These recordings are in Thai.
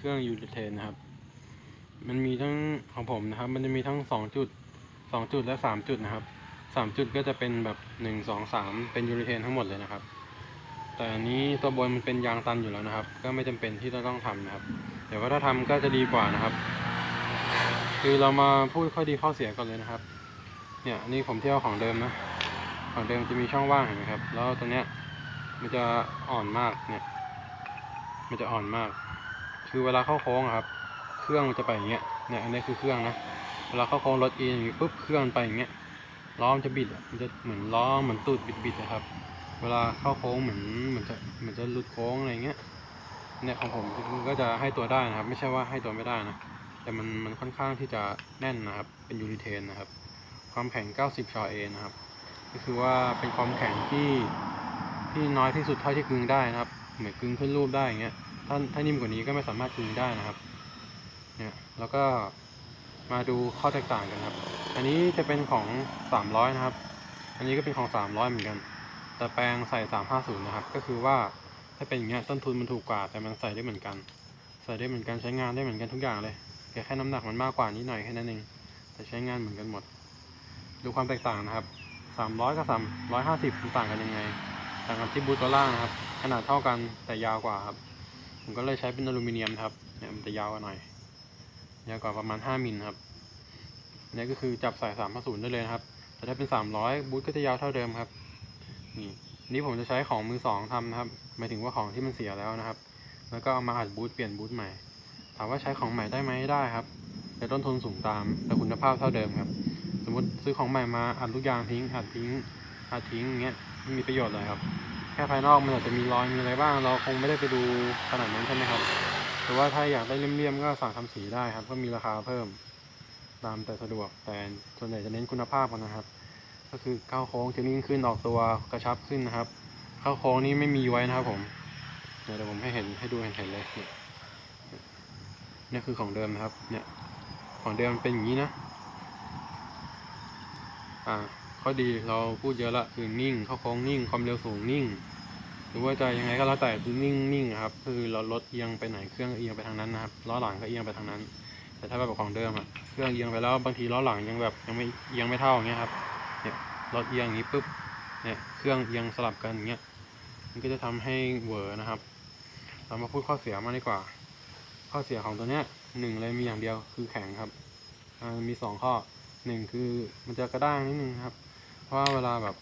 เครื่องยูริเทนนะครับ มันมีทั้งของผมนะครับ มันจะมีทั้งสองจุดสองจุดและสามจุดนะครับสามจุดก็จะเป็นแบบหนึ่งสองสามเป็นยูริเทนทั้งหมดเลยนะครับ แต่อันนี้ตัวบนมันเป็นยางตันอยู่แล้วนะครับ ก็ไม่จำเป็นที่จะต้องทำนะครับแต่ว่าถ้าทำก็จะดีกว่านะครับ คือเรามาพูดข้อดีข้อเสียก่อนเลยนะครับ เนี่ยอันนี้ผมเที่ยวของเดิมนะของเดิมจะมีช่องว่างเห็นไหมครับ แล้วตรงเนี้ยมันจะอ่อนมากเนี่ย มันจะอ่อนมาก คือเวลาเข้าโค้งครับ เครื่องมันจะไปอย่างเงี้ยเนี่ยอันนี้คือเครื่องนะเวลาเข้าโค้งรถเองอย่างงี้ปุ๊บเครื่องมันไปอย่างเงี้ยล้อมันจะบิดมันจะเหมือนล้อเหมือนตูดบิดๆนะครับ เวลาเข้าโค้งเหมือนเหมือนจะเหมือนจะหลุดโค้งอะไรเงี้ยเนี่ยของผมก็จะให้ตัวได้นะครับ ไม่ใช่ว่าให้ตัวไม่ได้นะแต่มันมันค่อนข้างที่จะแน่นนะครับ เป็นยูริเทนนะครับ ความแข็ง 90ชอเอนะครับ ก็คือว่าเป็นความแข็งที่ที่น้อยที่สุดเท่าที่กึงได้นะครับ เหมือนกึงขึ้นรูปได้อย่างเงี้ย ถ้าถ้านิ่มกว่านี้ก็ไม่สามารถกึงได้นะครับ เนี่ย แล้วก็มาดูข้อแตกต่างกันครับ อันนี้จะเป็นของ 300 นะครับ อันนี้ก็เป็นของ 300 เหมือนกัน แต่แปลงใส่ 350 นะครับ ก็คือว่าถ้าเป็นอย่างเงี้ยต้นทุนมันถูกกว่า แต่มันใส่ได้เหมือนกัน ใส่ได้เหมือนกันใช้งานได้เหมือนกันทุกอย่างเลยแค่แค่น้ำหนักมันมากกว่านิดหน่อยแค่นั้นเอง แต่ใช้งานเหมือนกันหมด ดูความแตกต่างนะครับ 300 กับ 350มันต่างกันยังไง ต่างกันที่บูทตัวล่างนะครับ ขนาดเท่ากันแต่ยาวกว่าครับ ผมก็เลยใช้เป็นอลูมิเนียมครับเนี่ยมันจะยาวกว่าหน่อยยาวกว่าประมาณ 5มิลครับเนี่ยก็คือจับใส่350ได้เลยครับแต่ถ้าเป็น 300บูทก็จะยาวเท่าเดิมครับ นี่นี่ผมจะใช้ของมือสองทำนะครับหมายถึงว่าของที่มันเสียแล้วนะครับ แล้วก็เอามาอัดบูทเปลี่ยนบูทใหม่ ถามว่าใช้ของใหม่ได้ไหมได้ครับแต่ต้นทุนสูงตามแต่คุณภาพเท่าเดิมครับ สมมติซื้อของใหม่มาอัดลูกยางทิ้งอัดทิ้งอัดทิ้งอย่างเงี้ยไม่มีประโยชน์เลยครับ ค่ภายนอกมันอาจจะมีรอยมีอะไรบ้าง เราคงไม่ได้ไปดูขนาดนั้นใช่ไหมครับแต่ว่าถ้าอยากได้เลี่ยมๆก็สั่งทำสีได้ครับ ก็มีราคาเพิ่มตามแต่สะดวกแต่ส่วนใหญ่จะเน้นคุณภาพกันนะครับ ก็คือเข้าโค้งจะนิ่งขึ้นออกตัวกระชับขึ้นนะครับ เข้าโค้งนี้ไม่มีไว้นะครับ ผมเดี๋ยวผมให้เห็นให้ดูเห็นๆเลยเนี่ยนี่คือของเดิมนะครับ เนี่ย ของเดิมมันเป็นอย่างนี้นะ อ่า ข้อดีเราพูดเยอะละคือนิ่ง เข้าโค้งนิ่ง ความเร็วสูงนิ่ง หรือว่าจะยังไงก็แล้วแต่คือนิ่งนิ่งครับ คือเรารถเอียงไปไหนเครื่องเอียงไปทางนั้นนะครับล้อหลังก็เอียงไปทางนั้น แต่ถ้าแบบของเดิมอะเครื่องเอียงไปแล้วบางทีล้อหลังยังแบบยังไม่เอียงไม่เท่าอย่างเงี้ยครับเนี่ยรถเอียงอย่างนี้ปุ๊บเนี่ยเครื่องเอียงสลับกันอย่างเงี้ยมันก็จะทำให้เวอร์นะครับ เรามาพูดข้อเสียมากดีกว่า ข้อเสียของตัวเนี้ยหนึ่งเลยมีอย่างเดียวคือแข็งครับมีสองข้อหนึ่งคือมันจะกระด้างนิดนึงครับ เพราะเวลาแบบ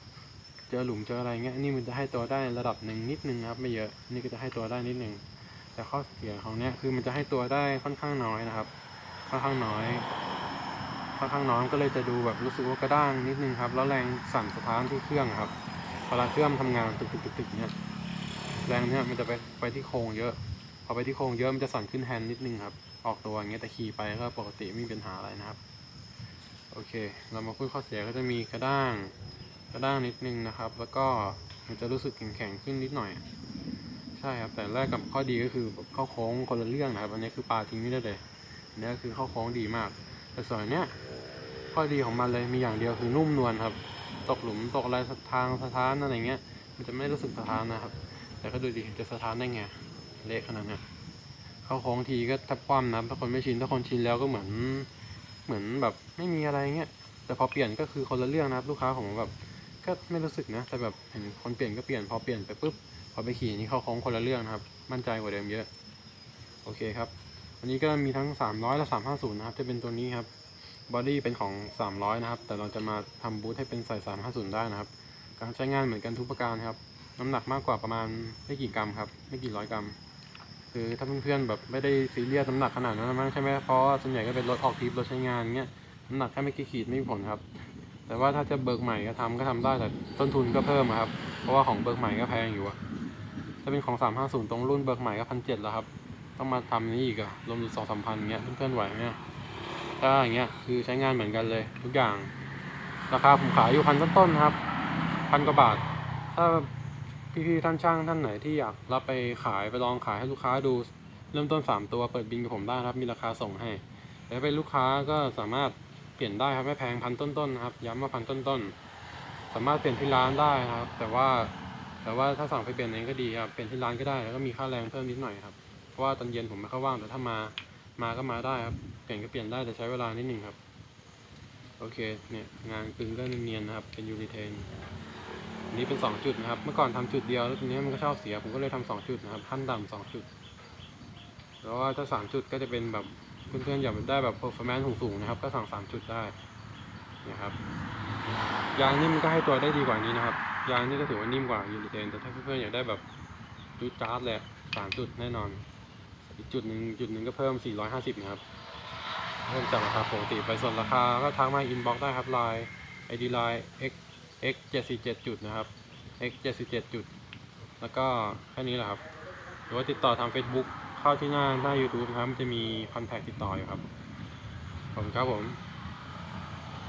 เจอหลุมเจออะไรเงี้ยนี่มันจะให้ตัวได้ระดับหนึ่งนิดนึงครับ ไม่เยอะนี่ก็จะให้ตัวได้นิดนึงแต่ข้อเสียของเนี้ยคือมันจะให้ตัวได้ค่อนข้างน้อยนะครับ ค่อนข้างน้อย ค่อนข้างน้อยก็เลยจะดูแบบรู้สึกว่ากระด้างนิดนึงครับ แล้วแรงสั่นสะท้านที่เครื่องครับเวลาเครื่องทำงานตึกตึกตึกตึกเนี้ยแรงเนี้ยมันจะไปไปที่โครงเยอะพอไปที่โครงเยอะมันจะสั่นขึ้นแฮนด์นิดนึงครับออกตัวอย่างเงี้ยแต่ขี่ไปก็ปกติไม่มีปัญหาอะไรนะครับ โอเค เรามาพูดข้อเสียก็จะมีกระด้างกระด้างนิดนึงนะครับ แล้วก็มันจะรู้สึกแข็งๆขึ้นนิดหน่อย ใช่ครับ แต่แรกกับข้อดีก็คือเข้าโค้งคนละเรื่องนะครับ อันนี้คือปลาทิ้งไม่ได้เลยอันนี้คือเข้าโค้งดีมาก แต่ส่วนนเนี้ยข้อดีของมันเลยมีอย่างเดียวคือนุ่มนวลครับ ตกหลุมตกอะไรทางสะท้านอะไรเงี้ย มันจะไม่รู้สึกสะท้านนะครับ แต่ก็ดูดิจะสะท้านได้ไงเละขนาดเนี้ยเข้าโค้งทีก็ทับความนะถ้าคนไม่ชินถ้าคนชินแล้วก็เหมือน เหมือนแบบไม่มีอะไรเงี้ยแต่พอเปลี่ยนก็คือคนละเรื่องนะครับลูกค้าของผมแบบก็ไม่รู้สึกนะแต่แบบเห็นคนเปลี่ยนก็เปลี่ยนพอเปลี่ยนไปปุ๊บพอไปขี่นี่เข้าโค้งคนละเรื่องนะครับ มั่นใจกว่าเดิมเยอะ โอเคครับวันนี้ก็มีทั้ง 300 และ 350 นะครับจะเป็นตัวนี้ครับบอดี้เป็นของ 300 นะครับ แต่เราจะมาทำบูทให้เป็นใส่350 ได้นะครับ การใช้งานเหมือนกันทุกประการครับ น้ำหนักมากกว่าประมาณไม่กี่กรัมครับ ไม่กี่ร้อยกรัม คือถ้าเพื่อนๆแบบไม่ได้ซีเรียสน้ำหนักขนาดนั้นมั้งใช่ไหมเพราะส่วนใหญ่ก็เป็นรถออกทริปรถใช้งานเงี้ยน้ำหนักแค่ไม่กี่ขีดไม่มีผลครับ แต่ว่าถ้าจะเบิกใหม่ก็ทำก็ทำได้แต่ต้นทุนก็เพิ่มครับ เพราะว่าของเบิกใหม่ก็แพงอยู่อะถ้าเป็นของ350ตรงรุ่นเบิกใหม่ก็พันเจ็ดแล้วครับ ต้องมาทำนี้อีกอะรวมสองสามพันเงี้ยเพื่อนๆไหวไหมเนี่ยถ้าอย่างเงี้ยคือใช้งานเหมือนกันเลย ทุกอย่างราคาผมขายอยู่พันต้นๆครับพันกว่าบาท ถ้า พี่ๆท่านช่างท่านไหนที่อยากรับไปขายไปลองขายให้ลูกค้าดู เริ่มต้น 3 ตัวเปิดบินกับผมได้ครับมีราคาส่งให้แต่ถ้าเป็นลูกค้าก็สามารถเปลี่ยนได้ครับไม่แพงพันต้นๆนะครับย้ำว่าพันต้นๆสามารถเปลี่ยนที่ร้านได้ครับ แต่ว่าแต่ว่าถ้าสั่งไปเปลี่ยนเองก็ดีครับเปลี่ยนที่ร้านก็ได้แล้วก็มีค่าแรงเพิ่มนิดหน่อยครับเพราะว่าตอนเย็นผมไม่ค่อยว่างแต่ถ้ามามาก็มาได้ครับเปลี่ยนก็เปลี่ยนได้แต่ใช้เวลานิดหนึ่งครับโอเคเนี่ยงานกึงก็เนียนๆนะครับเป็นยูริเทน อันนี้เป็นสองจุดนะครับ เมื่อก่อนทำจุดเดียวแล้วทีนี้มันก็ชอบเสีย ผมก็เลยทำสองจุดนะครับขั้นต่ำสองจุด แล้วว่าถ้าสามจุดก็จะเป็นแบบเพื่อนๆอยากได้แบบ performance สูงๆนะครับ ก็สั่งสามจุดได้นี่ยครับ ยางนี่มันก็ให้ตัวได้ดีกว่านี้นะครับ ยางนี่ก็ถือว่านิ่มกว่ายูริเทนแต่ถ้าเพื่อนๆอยากได้แบบจุดจาร์ดเลยสามจุดแน่นอน อีกจุดหนึ่งจุดหนึ่งก็เพิ่ม 450 นะครับ เพิ่มจากราคาปกติไปส่วนราคาก็ทักมาอินบ็อกซ์ได้ครับไลน์ ID ไลน์ x x 747จุดนะครับ x 77จุด แล้วก็แค่นี้แหละครับ หรือว่าติดต่อทาง Facebook เข้าที่หน้าหน้า YouTube นะครับ มันจะมีคอนแทคติดต่ออยู่ครับ ขอบคุณครับผม